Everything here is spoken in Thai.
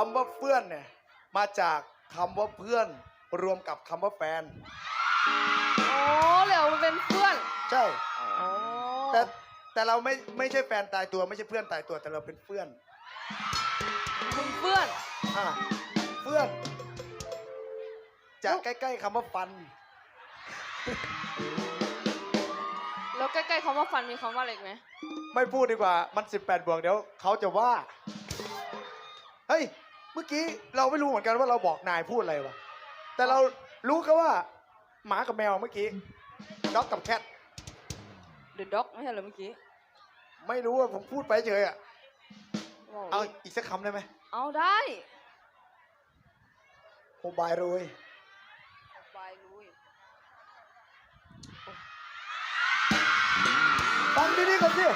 คำว่าเพื่อนเนี่ยมาจากคำว่าเพื่อน รวมกับคำว่าแฟน อ๋อเหลวมันเป็นเพื่อนใช่ อ๋อแต่แต่เราไม่ไม่ใช่แฟนตายตัวไม่ใช่เพื่อนตายตัวแต่เราเป็นเพื่อนเป็นเพื่อน อะเพื่อนจะใกล้ๆคำว่าฟัน แล้วใกล้ๆคำว่าฟันมีคำว่าอะไรอีกไหมไม่พูดดีกว่ามัน 18 บวกเดี๋ยวเขาจะว่าเฮ้ย เมื่อกี้เราไม่รู้เหมือนกันว่าเราบอกนายพูดอะไรวะแต่เรารู้แค่ว่า หมากับแมวเมื่อกี้ด็อกกับแคทเดอะด็อกไม่ใช่เหรอเมื่อกี้ไม่รู้ว่าผมพูดไปเฉยอะว้วเอาอีกสักคำได้ไหมเอาได้โมบายรวยบายลุยฟังดีๆก่อนสิ